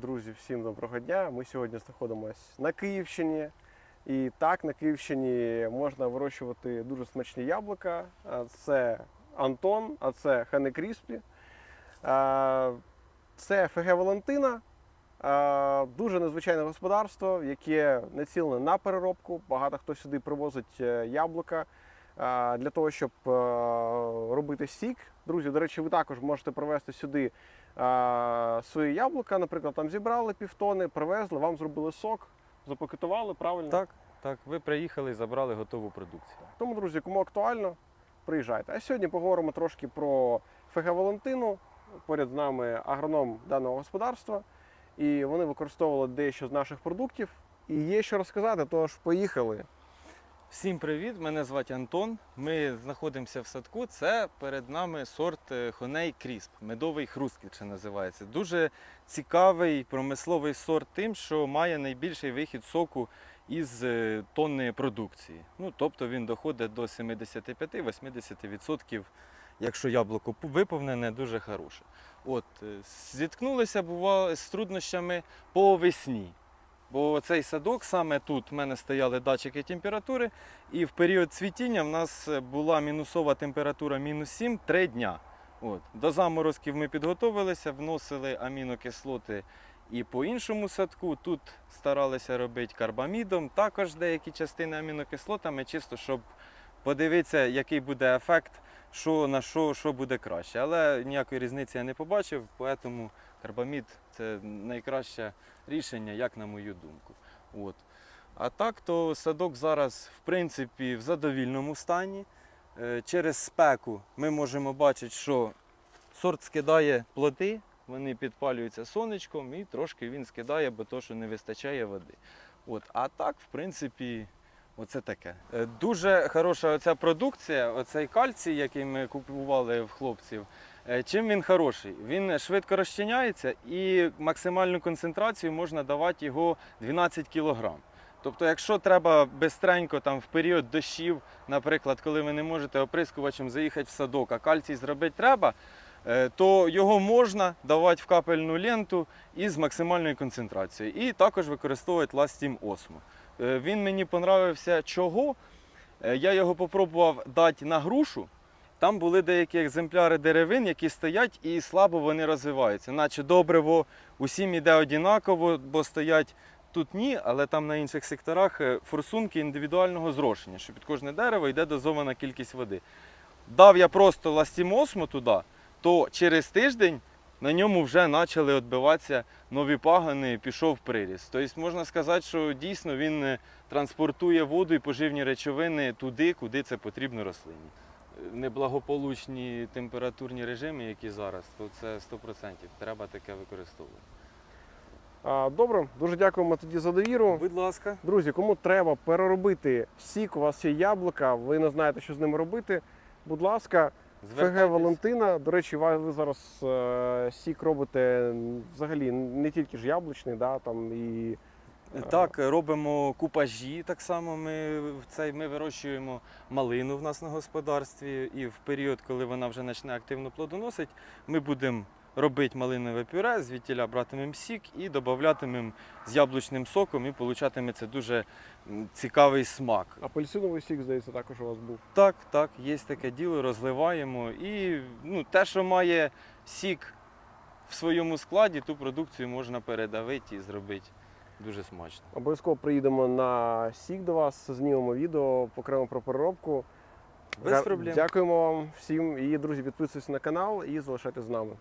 Друзі, всім доброго дня. Ми сьогодні знаходимося на Київщині. І так, на Київщині можна вирощувати дуже смачні яблука. Це Антон, а це Хане Кріспі. Це ФГ Валентина. Дуже незвичайне господарство, яке націлене на переробку. Багато хто сюди привозить е, яблука для того, щоб е, робити сік. Друзі, до речі, ви також можете привезти сюди а, свої яблука. Наприклад, там зібрали півтони, привезли, вам зробили сок, запакетували, правильно? Так, так, ви приїхали і забрали готову продукцію. Тому, друзі, кому актуально, приїжджайте. А сьогодні поговоримо трошки про ФГ Валентину. Поряд з нами агроном даного господарства. І вони використовували дещо з наших продуктів. І є що розказати, тож поїхали. Всім привіт! Мене звати Антон. Ми знаходимося в садку. Це перед нами сорт Хоней Крісп, медовий хрусткіт називається. Дуже цікавий промисловий сорт тим, що має найбільший вихід соку із е, тонни продукції. Ну, тобто він доходить до 75-80%, якщо яблуко виповнене, дуже хороше. От, е, зіткнулися бувало з труднощами по весні. Бо цей садок саме тут в мене стояли датчики температури, і в період цвітіння в нас була мінусова температура мінус 7 3 дня. От. До заморозків ми підготовилися, вносили амінокислоти і по іншому садку. Тут старалися робити карбамідом, також деякі частини амінокислотами, чисто щоб подивитися, який буде ефект, що на що, що буде краще. Але ніякої різниці я не побачив, тому карбамід це найкраще рішення, як на мою думку. От. А так, то садок зараз, в принципі, в задовільному стані. Е, Через спеку ми можемо бачити, що сорт скидає плоди, вони підпалюються сонечком і трошки він скидає, бо то, що не вистачає води. От. А так, в принципі, оце таке. Е, Дуже хороша оця продукція, оцей кальцій, який ми купували в хлопців. Е, Чим він хороший? Він швидко розчиняється і максимальну концентрацію можна давати його 12 кг. Тобто, якщо треба бистренько там в період дощів, наприклад, коли ви не можете оприскувачем заїхати в садок, а кальцій зробити треба, е, то його можна давати в капельну ленту із максимальною концентрацією. І також використовувати ластім осмо. Е, Він мені понравився чого. Е, Я його попробував дати на грушу. Там були деякі екземпляри деревин, які стоять і слабо вони розвиваються. Наче добриво усім іде однаково, бо стоять тут ні, але там на інших секторах е, форсунки індивідуального зрошення, що під кожне дерево йде дозована кількість води. Дав я просто ластімосму туди, то через тиждень на ньому вже почали відбиватися нові пагани, пішов приріст. Тобто можна сказати, що дійсно він е, транспортує воду і поживні речовини туди, куди це потрібно рослині неблагополучні температурні режими, які зараз, то це 100%. Треба таке використовувати. Добре, дуже дякуємо тоді за довіру. Будь ласка. Друзі, кому треба переробити сік, у вас є яблука, ви не знаєте, що з ними робити. Будь ласка, ФГ. Валентина. До речі, ви зараз е, сік робите взагалі не тільки ж яблучний, да, там і Так, робимо купажі. Так само ми, цей, ми вирощуємо малину в нас на господарстві. І в період, коли вона вже почне активно плодоносить, ми будемо робити малинове пюре, звідтіля братимемо сік і додатимемо з яблучним соком, і получатиме це дуже цікавий смак. апельсиновий сік, здається, також у вас був. Так, так, є таке діло, розливаємо. І ну, те, що має сік в своєму складі, ту продукцію можна передавити і зробити дуже смачно. Обов'язково приїдемо на сік до вас, знімемо відео, покремо про переробку. Без проблем. Дякуємо вам всім. І, друзі, підписуйтесь на канал і залишайтесь з нами.